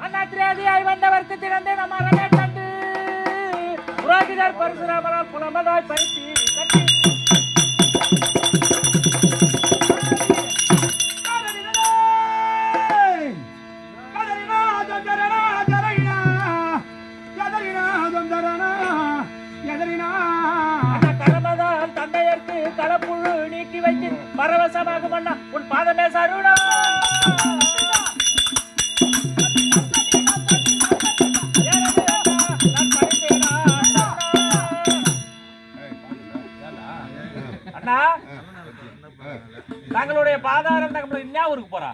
அண்ணா திரேதியாய் வந்தவர்க்கு திறந்தே நமரமே கண்டு புரோகிதர் பரசுராமரால் புலம்பதாய் பறித்து அண்ணா தங்களுடைய பாதாரம் தங்களை என்ன ஊருக்கு போறா.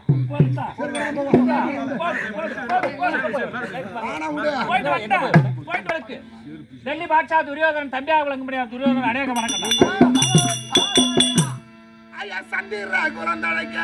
டெல்லி பாட்சா துரியோதனன் தம்பியாக விளங்க முடியாது. துரியோதனன் அநேக வணக்கம். ஐயா சந்திரா குழந்தைங்க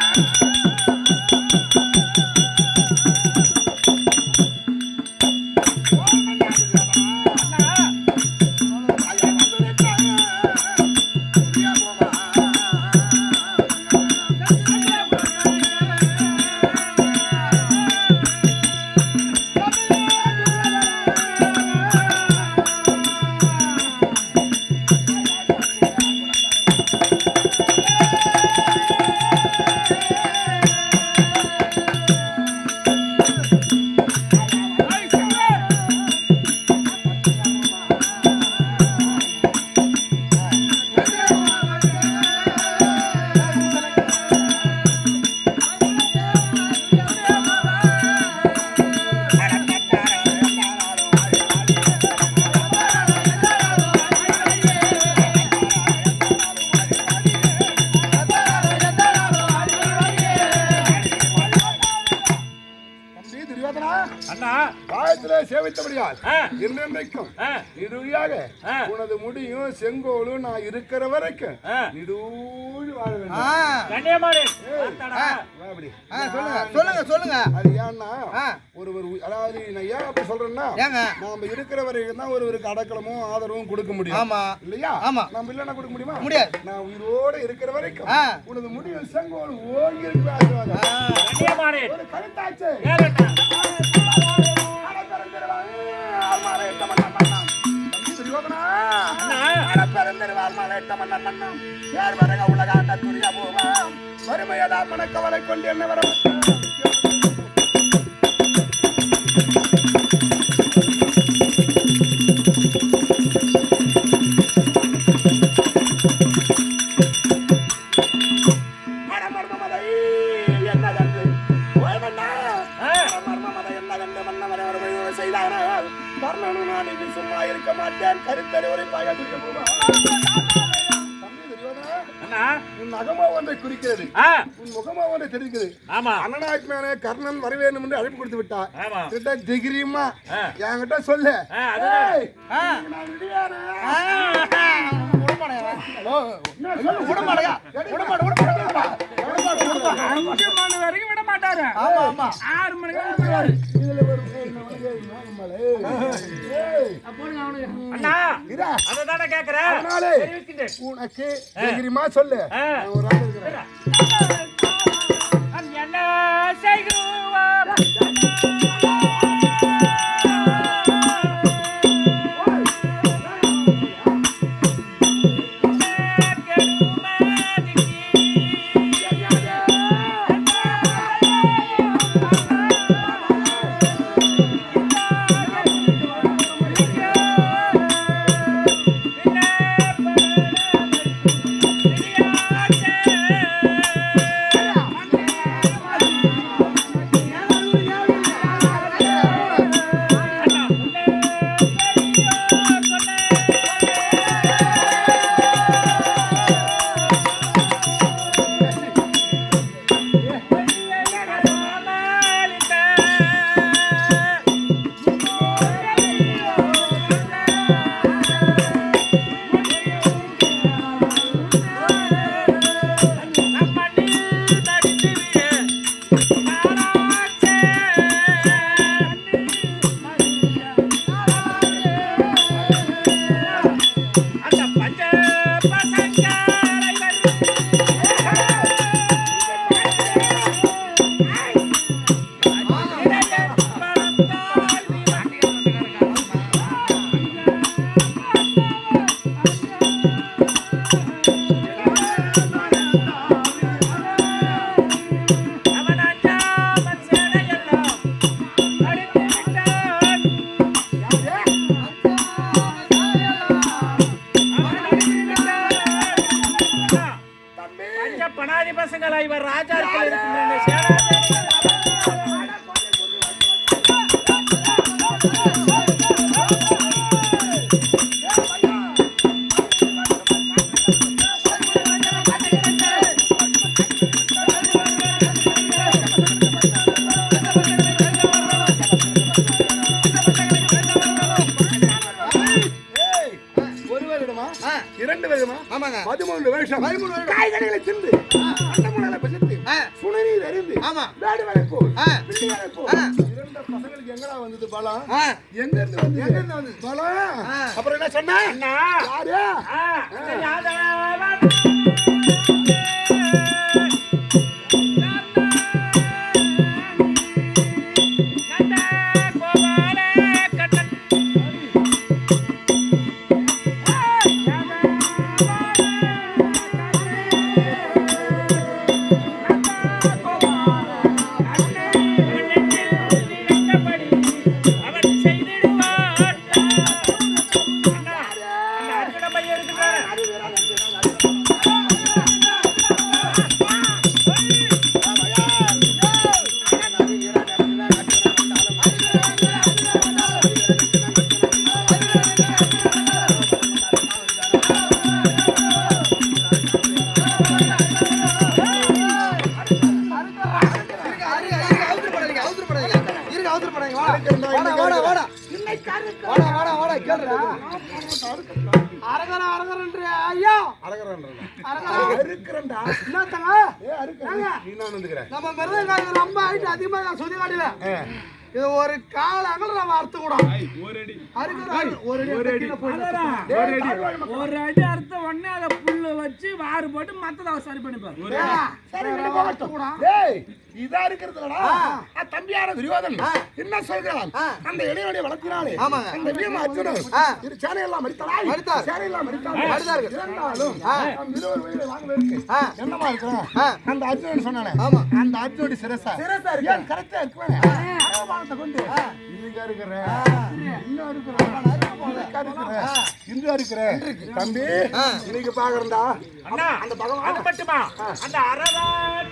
நிடுவியாக ஆ. உனது முடியும் செங்கோலும் நான் இருக்கிற வரைக்கும். நிடூழி வாழ வேண்டும். சொல்லுங்க சொல்லுங்க சொல்லுங்க. அது ஏன்னா. ஒருவர் அதாவது நான் ஏன் அப்படி சொல்றேன்னா நாம இருக்கிற வரைக்கும் தான் ஒருவருக்கு அடக்கலமும் ஆதரவும் கொடுக்க முடியும். ஆமா. இல்லையா? ஆமா. நம்ம இல்லைன்னா கொடுக்க முடியுமா? முடியாது. நான் உயிரோட இருக்கிற வரைக்கும். உனது முடியும் செங்கோல் ஓங்கி இருக்கிற ஆசீர்வாதம். கண்ணியமானே ஒரு கருத்தாச்சு ஏறண்ணா. வறுமையெல்லாம் மனக்கவலை கொண்டு என்ன வர நான் இனி சும்மா இருக்க மாட்டேன். கருத்தறி உரைப்பாக துரியோதனா அண்ணா உன் அகமோ ஒன்றை குறிக்கிறது. உன் முகமோ ஒன்றை தெரிவிக்கிறது. ஆமா. அண்ணனாத்மான கர்ணன் வர வேண்டும் என்று அழைப்பு கொடுத்து விட்டா. கிட்ட திகிரியுமா. என்கிட்ட சொல்லு. அஞ்சு மணி வரைக்கும் விட மாட்டாரு ஆமா ஆமா. ஆறு மணிக்கு உனக்கு சொல்லு. ஒரு ஆள் இருக்கிறேன். வருஷம். காய்கறிகளை தின்று அண்டமுடலை பசித்து. சுனநீர் அறிந்து ஆமா. வேடு வேலை போல் ஆ. பிள்ளை வேலை போல் ஆ. இரண்ட பசங்களுக்கு எங்கடா வந்தது பலம் ஆ. எங்க இருந்து வந்து எங்க இருந்து வந்தது? பலம் ஆ. அப்புறம் என்ன சொன்ன அண்ணா யாரு அறுத்து கூட ஒரு அடி. கீழே போயிடு. ஒரு அடி வச்சு வாறு போட்டு மத்தத அவர் சரி பண்ணிப்பாரு. இதா இருக்கிறதுலடா தம்பியான துரியோதன் என்ன சொல்கிறான். அந்த இடைவெளியை வளர்த்தினாலே. அந்த பீம அர்ஜுனன். இது சேனையெல்லாம் மடித்தாய் மடித்தார். சேனையெல்லாம் மடித்தார்கள். இருந்தாலும் வாங்குவதற்கு ஆ. என்னமா இருக்கிறோம் ஆ. அந்த அர்ஜுனன் சொன்னானே ஆமா. அந்த அர்ஜுனுடைய சிரசா. சிரசா இருக்கு. ஏன் கரெக்டா இருக்குவேன்? அரவானத்தை கொண்டு. இங்க இருக்கிறேன் இன்னும் இங்க இருக்கிறேன் தம்பி இன்னைக்கு பாக்குறேன்டா. அண்ணா அந்த பகவான். மட்டுமா? அந்த அரவான்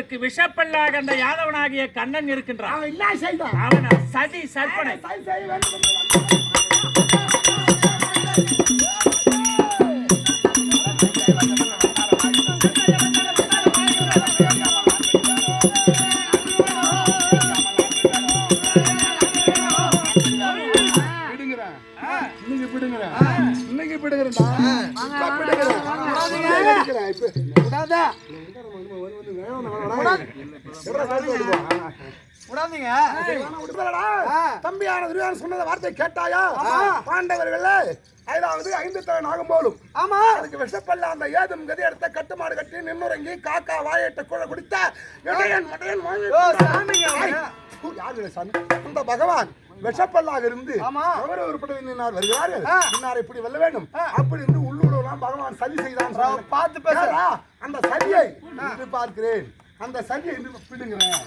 அதற்கு விஷப்பல்லாக அந்த யாதவனாகிய கண்ணன் இருக்கின்றான். அவன் என்ன செய்தான்? அவன் சதி சற்பனை. துரியோதனன் சொன்னத வார்த்தை கேட்டாயா? பாண்டவர்கள் ஐந்தாவது ஐந்து தலை நாகம் போலும். ஆமா. அதுக்கு விஷப்பல்ல அந்த ஏதும் கதி எடுத்த கட்டுமாடு கட்டி நின்னுறங்கி காக்கா வாயிட்ட குழ குடித்த இடையன் மடையன் யாரு சாமி? பகவான் விஷப்பல்லாக இருந்து. அவர உருப்படி நின்னார் வருகிறார்கள். இன்னார் இப்படி வெல்ல வேண்டும். அப்படி இருந்து உள்ளூரெல்லாம் பகவான் சதி செய்தான். பார்த்து பேச. ஏடா, அந்த சதியை பார்க்கிறேன் அந்த இன்று பிடுங்கிறேன்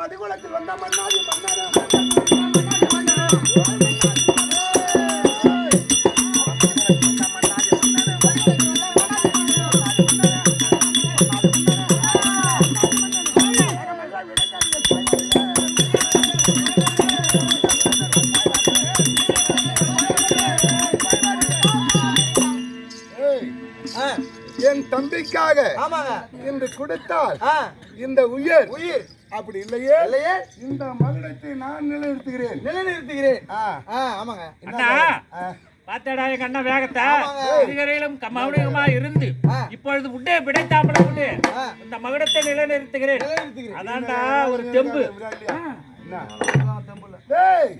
மதிகுலத்தில் வந்த மன்னாதி மன்னரே, ஆமாங்க. இன்று கொடுத்தால் இந்த உயிர் உயிர். அப்படி இல்லையே? இல்லையே? இந்த மகுடத்தை நான் நிலைநிறுத்துகிறேன். நிலைநிறுத்துகிறேன். ஆமாங்க. அண்ணா ஆ. பார்த்தடா என் கண்ண வேகத்தை. இதுவரையிலும் மௌனிகமா இருந்து. இப்பொழுது உண்டே பிடைத்தாம்பளை உண்டு. இந்த மகுடத்தை நிலைநிறுத்துகிறேன். அதான்டா ஒரு தெம்பு? டேய்,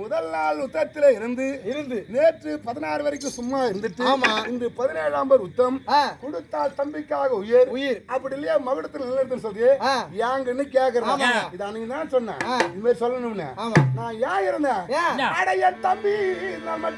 முதல் நாள் உத்தரத்துல இருந்து இருந்து. நேற்று பதினாறு வரைக்கும் சும்மா இருந்துட்டு ஆமா. இன்று பதினேழாம் பேர் உத்தம். கொடுத்தால் தம்பிக்காக உயிர். உயிர். அப்படி இல்லையா? மகுடத்தில் நிலைநிறுத்தம் சொல்லி. யாங்கன்னு கேக்குறேன். இதை அன்னைக்கு தான் சொன்னேன். இது மாதிரி சொல்லணும்னு. நான் ஏன் இருந்தேன்? ஏன்? அட என் தம்பி நம்ம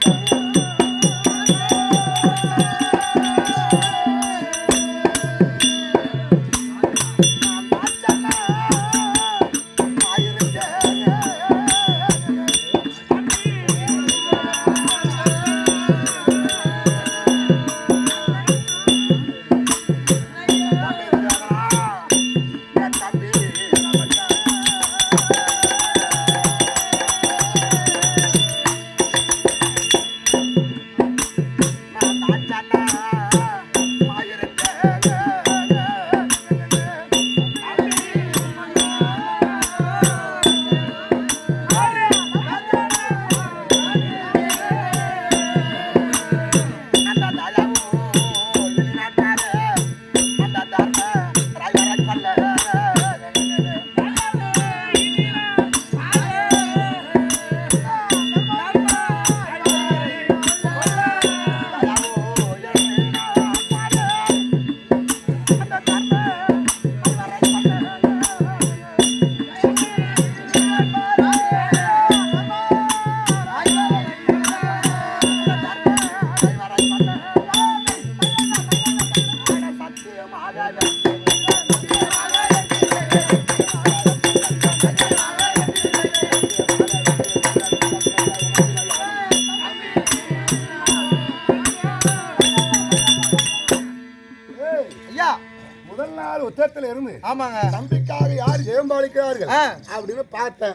ஜெயம்பாளிக்கிறார்கள் ஆ. அப்படின்னு பார்த்தேன்.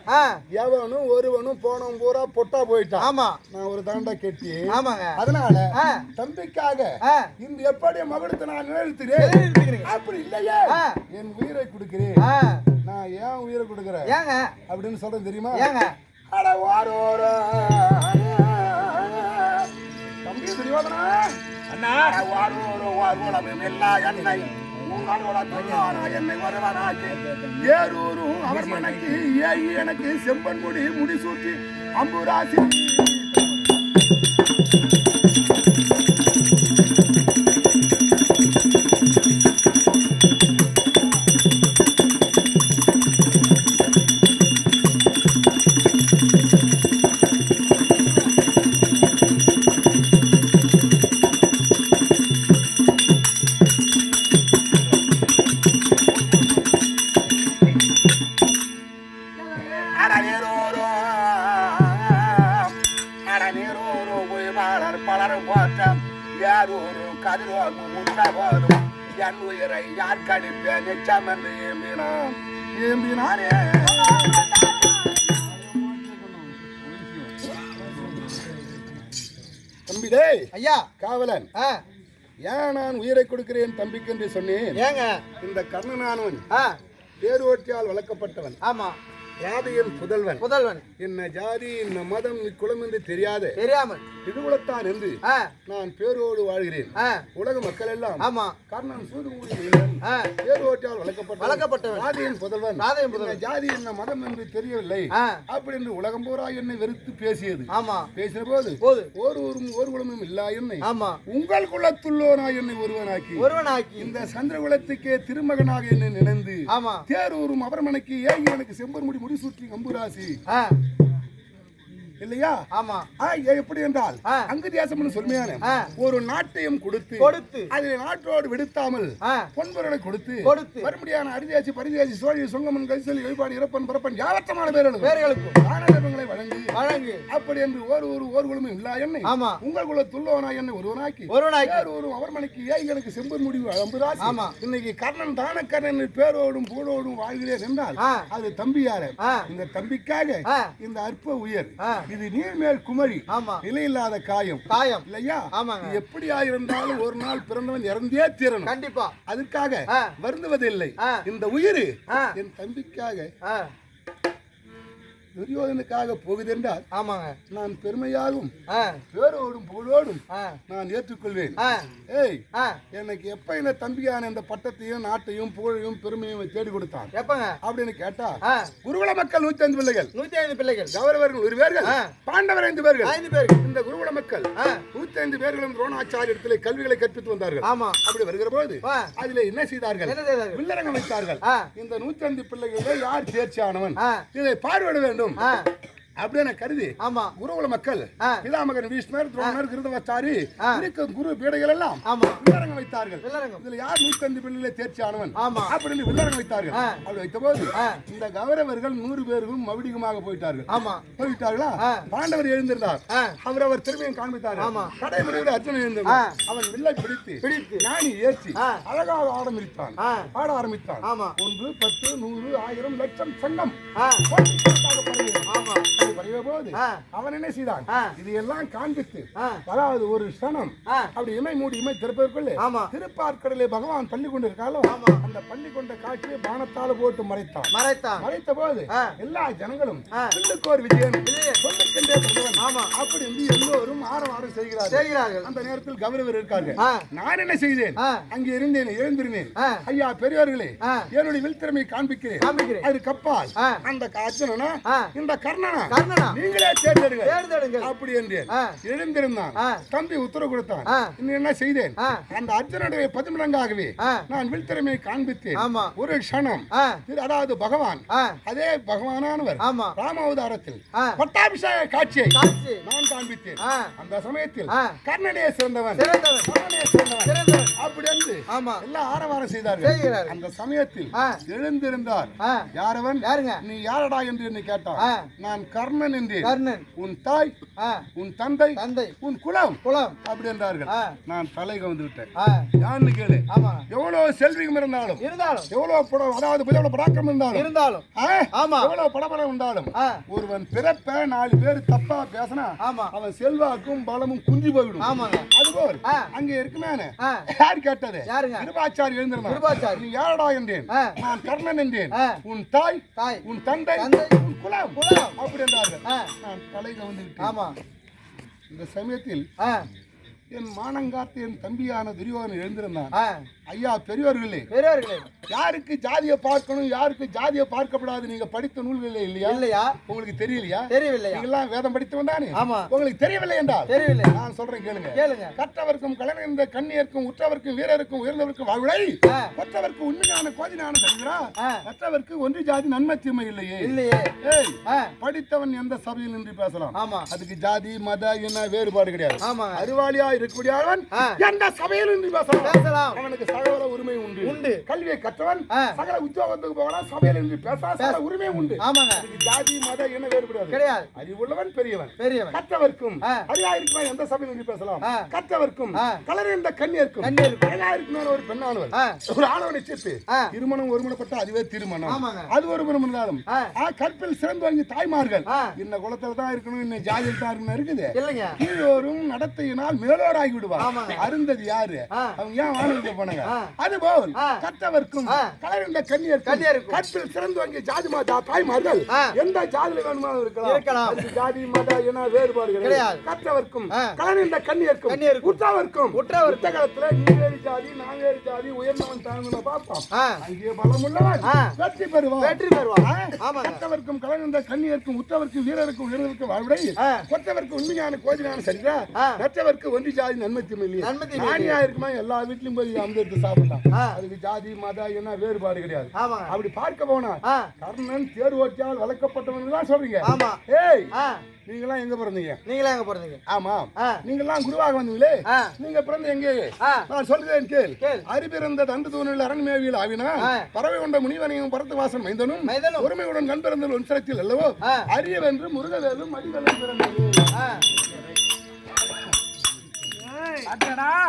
எவனும் ஒருவனும் போனவன் பூரா பொட்டா போயிட்டான். ஆமா. நான் ஒரு தாண்டா கெட்டி. ஆமாங்க. அதனால. தம்பிக்காக இந்த எப்படி மகனத்தை நான் நிலைநிறுத்துகிறேன் இருக்கிறீங்க அப்படி இல்லையே. என் உயிரை கொடுக்கிறேன். நான் ஏன் உயிரை கொடுக்கிறேன்? ஏங்க. அப்படின்னு சொல்றேன் தெரியுமா? ஏங்க. அட ஓர ஓர தம்பி துரியோதனா. அண்ணா. அட ஓர ஓர ஓர்வலமும் என்னை அவர் மனைக்கு ஏய் எனக்கு செம்பன் முடி முடிசூட்டி அம்புராசி. ஏம்பினானே தம்பி டேய் ஐயா. காவலன். ஆ. ஏன் நான் உயிரை கொடுக்கிறேன் தம்பிக்கு என்று சொன்னேன்? ஏங்க. இந்த கர்ணனானவன் ஆ. தேர்வோட்டியால் வளர்க்கப்பட்டவன். ஆமா. ராதையின் புதல்வன். புதல்வன். என்ன ஜாதி என்ன மதம் குலம் என்று தெரியாத. தெரியாமல். திருகுலத்தான் என்று நான் பேரோடு வாழ்கிறேன். உலக மக்கள் எல்லாம் ஆமா சூதுமூடி வீரன் ஆ. பேரோட்டியால் வளர்க்கப்பட்ட வளர்க்கப்பட்டவன். ராதையின் புதல்வன். ராதையின் புதல்வன். என்ன ஜாதி என்ன மதம் என்று தெரியவில்லை. அப்படி என்று உலகம் பூரா என்னை வெறுத்து பேசியது. ஆமா. பேசின போது. ஓர் ஊரும் ஓர் குலமும் இல்லா என்னை. ஆமா. உங்கள் குலத்துள்ளோனா என்னை ஒருவனாக்கி. ஒருவனாக்கி. இந்த சந்திரகுலத்துக்கே திருமகனாக என்னை நினைந்து ஆமா. தேரூரும் அவர்மனைக்கு ஏகி எனக்கு செம்பர் முடி முடிசூட்டி அம்புராசி. ஆ. இல்லையா? ஆமா. ஏ, எப்படி என்றால். அங்கு தேசம்னு சொல்மையான. ஒரு நாட்டையும் கொடுத்து கொடுத்து. அதை நாட்டோடு விடுத்தாமல் பொன்பொருளை கொடுத்து கொடுத்து. மறுபடியான அரிதேசி பரிதேசி சோழி சுங்கமன் கைசலி எழுப்பாடு இறப்பன் பிறப்பன் யாவற்றமான பேர்களும் பேர்களுக்கும் தானதங்களை வழங்கி வழங்கு. அப்படி என்று ஒரு ஒரு ஓர் குலமும் இல்லா என்னை. ஆமா. உங்கள் குல துள்ளவனா என்னை ஒருவனாக்கி ஒருவனாக்கி. ஒரு அவர் மணிக்கு ஏய் எனக்கு செம்பர் முடிவு அம்புராசி ஆமா. இன்னைக்கு கர்ணன் தான கர்ணன் பேரோடும் பூடோடும் வாழ்கிறேன் என்றால். அது தம்பியார. ஆ. இந்த தம்பிக்காக இந்த அற்ப உயர் இது நீர்மேல் குமரி. ஆமா. நிலையில்லாத காயம். காயம். இல்லையா? ஆமாங்க. எப்படியா இருந்தாலும் ஒரு நாள் பிறந்தவன் இறந்தே தீரணும். கண்டிப்பா. அதற்காக ஆ. வருந்துவதில்லை. இந்த உயிர் என் தம்பிக்காக துரியோதனுக்காக போகுதென்றால் ஆமாங்க. நான் பெருமையாகும் ஆ. பேரோடும் புகழோடும் நான் ஏற்றுக்கொள்வேன். ஏய் எனக்கு எப்ப இந்த தம்பியான இந்த பட்டத்தையும் நாட்டையும் புகழையும் பெருமையும் தேடி கொடுத்தான்? எப்பங்க? அப்படின்னு கேட்டா குருகுல மக்கள் நூத்தி ஐந்து பிள்ளைகள். நூத்தி ஐந்து பிள்ளைகள். கௌரவர்கள் ஒரு பேர்கள். பாண்டவர் ஐந்து பேர்கள். ஐந்து பேருக்கு இந்த குருகுல மக்கள் நூத்தி ஐந்து பேர்களும் துரோணாச்சாரியத்திலே கல்விகளை கற்பித்து வந்தார்கள். ஆமா. அப்படி வருகிற போது அதிலே என்ன செய்தார்கள்? வில்லரங்கம் வைத்தார்கள். இந்த நூற்றஞ்சு பிள்ளைகளிலே யார் தேர்ச்சியானவன்? இதை பார்வையிட வேண்டும். ஆ அப்படின்னு கருதி ஆமா. குருகுல மக்கள். பிதாமகன் பீஷ்மர் துரோணர் கிருதவாச்சாரி. இருக்க குரு பீடைகள் எல்லாம். ஆமா. வில்லரங்கம் வைத்தார்கள். இதுல யார் நூத்தஞ்சு பிள்ளையில தேர்ச்சி ஆனவன்? ஆமா. அப்படின்னு வில்லரங்கம் வைத்தார்கள். அப்படி வைத்த போது இந்த கௌரவர்கள் நூறு பேரும் மவிடிகமாக போயிட்டார்கள். ஆமா. போய்விட்டார்களா ஆ. பாண்டவர் எழுந்திருந்தார். அவர் அவர் திறமையை காண்பித்தார். ஆமா. கடைமுறையில் அர்ஜுனன் எழுந்தார் ஆ. அவன் வில்லை பிடித்து பிடித்து. ஞானி ஏற்றி. அழகாக ஆரம்பித்தான் ஆட ஆரம்பித்தான். ஆமா. ஒன்று பத்து நூறு ஆயிரம் லட்சம் சங்கம். போது அவன் என்ன செய்தான். இது எல்லாம் காண்பித்து அதாவது ஒரு அப்படி இமை மூடி இமை திறப்பதற்குள்ளே திருப்பார்க்கடலே பகவான் பள்ளி கொண்டிருக்காலோ ஆமா. அந்த பள்ளி கொண்ட காட்சியை பானத்தால போட்டு மறைத்தான். மறைத்தான். மறைத்த போது ஆ. எல்லா ஜனங்களும் விஜயன். சொல்லுக்கின்றே. ஆமா. அப்படி வந்து எல்லோரும் ஆரவாரம் செய்கிறார்கள். செய்கிறார்கள். அந்த நேரத்தில் கௌரவர் இருக்கார்கள். நான் என்ன செய்தேன்? அங்கே இருந்தேன் எழுந்திருந்தேன். ஆ. ஐயா பெரியவர்களே என்னுடைய வில் திறமையை காண்பிக்கிறேன். காமிக்கிறேன் அது கப்பால். ஆ. அந்த அர்ஜுனனா இந்த கர்ண கர்ணனா. கர்ணனா. நீங்களே தேர்ந்தெடுங்க அப்படி என்றேன். எழுந்திருந்தான். தம்பி உத்தரவு கொடுத்தான். இன்னும் என்ன செய்தேன். அந்த அர்ஜுனுடைய பதிமடங்காகவே. நான் வில்திறமையை காண்பித்தேன். ஒரு க்ஷணம். திரு- அதாவது பகவான். அதே பகவானானவர். ஆமா. ராமாவதாரத்தில். பட்டாபிஷேக காட்சியை காட்சி. நான் காண்பித்தேன். அந்த சமயத்தில். கர்ணனே சிறந்தவன். சிறந்தவன். அப்படி என்று ஆமா. எல்லாம் ஆரவாரம் செய்தார்கள். அந்த சமயத்தில். எழுந்திருந்தார். யாரவன் யாருங்க? நீ யாரடா என்று என்னை கேட்டான். நான் கர்ணன் என்றேன். கர்ணன். உன் தாய் உன் தந்தை தந்தை. உன் குலம். குலம். அப்படி என்றார்கள். நான் தலை கவுந்து விட்டேன். யான்னு கேளு. எவ்வளவு செல்விகம் இருந்தாலும் இருந்தாலும். எவ்வளவு படம் அதாவது எவ்வளவு பராக்கிரம் இருந்தாலும் இருந்தாலும்? ஆமா. எவ்வளவு படபடம் இருந்தாலும் ஒருவன் பிறப்ப நாலு பேர் தப்பா பேசினா ஆமா. அவன் செல்வாக்கும் பலமும் குந்தி போய்விடும். ஆமாங்க அதுபோல். அங்க இருக்குமே யார் கேட்டது? யாருங்க? கிருபாச்சாரி எழுந்திருந்தான். கிருபாச்சாரி. நீ யாரடா என்றேன். நான் கர்ணன் என்றேன். உன் தாய் தாய். உன் தந்தை தந்தை. உன் குலம். குலம். அப்படி என்றார்கள். ஆ. நான் தலை ஆமா. இந்த சமயத்தில் ஆ. என் மானங்காத்து என் தம்பியான துரியோதனன் எழுந்திருந்தான். ஐயா பெரியவர்களே பெரியவர்களே யாருக்கு ஜாதியை பார்க்கணும் யாருக்கு ஜாதியை பார்க்கப்படாது நீங்க படித்த நூல்களே இல்லையா? இல்லையா? உங்களுக்கு தெரியலையா? தெரியவில்லையா? நீங்களாம் வேதம் படித்தவன் தானே? ஆமா. உங்களுக்கு தெரியவில்லை என்றால் தெரியவில்லை. நான் சொல்றேன் கேளுங்க. கேளுங்க. கற்றவர்க்கும் கலனிருந்த கண்ணியர்க்கும் உற்றவர்க்கும் வீரருக்கும் உயர்ந்தவர்க்கும் வாழ்வை ஆ. கொற்றவர்க்கு உண்மையான கோதினான சொல்கிறா ஆ. கற்றவர்க்கு ஒன்று ஜாதி நன்மை தீமை இல்லையே. இல்லையே. ஏய் படித்தவன் எந்த சபையில் நின்று பேசலாம்? ஆமா. அதுக்கு ஜாதி மத என்ன வேறுபாடு கிடையாது. ஆமாங்க அறிவாளியா இருக்கக்கூடியவன். எந்த சபையில் நின்று பேசலாம்? பேசலாம். அவனுக்கு சகல உரிமை உண்டு உண்டு. கல்வியை கற்றவன். சகல உத்தியோகத்துக்கு போகலாம் சபையில் நின்று பேசலாம் சகல உரிமை உண்டு ஆமாங்க ஜாதி மத என்ன வேறுபடாது கிடையாது அறிவுள்ளவன் பெரியவன் பெரியவன் கற்றவர்க்கும் ஆ. அறிவா இருக்கிறவன் எந்த சபையில் நின்று பேசலாம். கற்றவர்க்கும் ஆ. கலரிந்த கண்ணியர்க்கும். அழகா இருக்கிறவன் ஒரு பெண்ணானவர் ஒரு ஆணவனை சேர்த்து. திருமணம் ஒருமனப்பட்ட அதுவே திருமணம். அது ஒரு. ஆ, கற்பில் சிறந்து வாங்கி தாய்மார்கள். இந்த குலத்துல தான் இருக்கணும் இந்த ஜாதியில் தான் இருக்கணும் இருக்குது இல்லைங்க கீழோரும் நடத்தையினால் மேலோராகி விடுவார். அருந்தது யாரு. அவங்க ஏன் வானத்துக்கு போனாங்க. அதுபோல். கற்றவர்க்கும். கலர்ந்த கண்ணியர் கன்னியருக்கும். கற்பில் சிறந்து வாங்கிய ஜாதி மாதா தாய்மார்கள். எந்த ஜாதியில வேணுமானாலும் இருக்கலாம் ஜாதி மத என வேறுபாடு கிடையாது. கிடையாது கற்றவர்க்கும். கலர்ந்த கண்ணியர்க்கும் கன்னியருக்கும். உற்றவர்க்கும். உத்த காலத்துல நீ வேறு ஜாதி நான் வேறு ஜாதி உயர்ந்தவன் தாழ்ந்தவன் பார்ப்போம் அங்கே பலம் உள்ளவன். வெற்றி பெறுவான் வெற்றி பெறுவான் ஆ. ஆமாங்க கற்றவர்க்கும் கலர்ந்த கண்ணியர்க்கும் உற்றவர்க்கும் வீரருக்கும் உயர்ந்தவர்க்கும் வாழ்விடை. கொற்றவர்க்கு உண்மையான கோதினான சரிதா ஆ. மற்றவர்க்கு ஒன்றி ஜாதி நன்மை தீமை இல்லையா இருக்குமா எல்லா வீட்லயும் போய் அமிர்த எடுத்து சாப்பிடலாம். அதுக்கு ஜாதி மத என்ன வேறுபாடு கிடையாது. அப்படி பார்க்க போனா கர்ணன் தேர் ஓட்டியால் வளர்க்கப்பட்டவன் தான் சொல்றீங்க. ஆமா. ஏய் நீங்களாம் எங்க பிறந்தீங்க? நீங்களே எங்க போறீங்க ஆமா. ஆ. நீங்கெல்லாம் குருவாக வந்தீங்களே? நீங்க பிறந்த எங்கே? நான் சொல்கிறேன் கேள். அறிபிறந்த தண்டு தூணில் அரண்மேவியில் ஆவினா. பறவை கொண்ட முனிவனையும் பரத்து வாசன் மைந்தனும். ஒருமையுடன் கண் பிறந்த ஒன்சரத்தில் அல்லவோ. அரியவென்று முருகவேலும் மடிவெல்லும் பிறந்தது. அட்டடா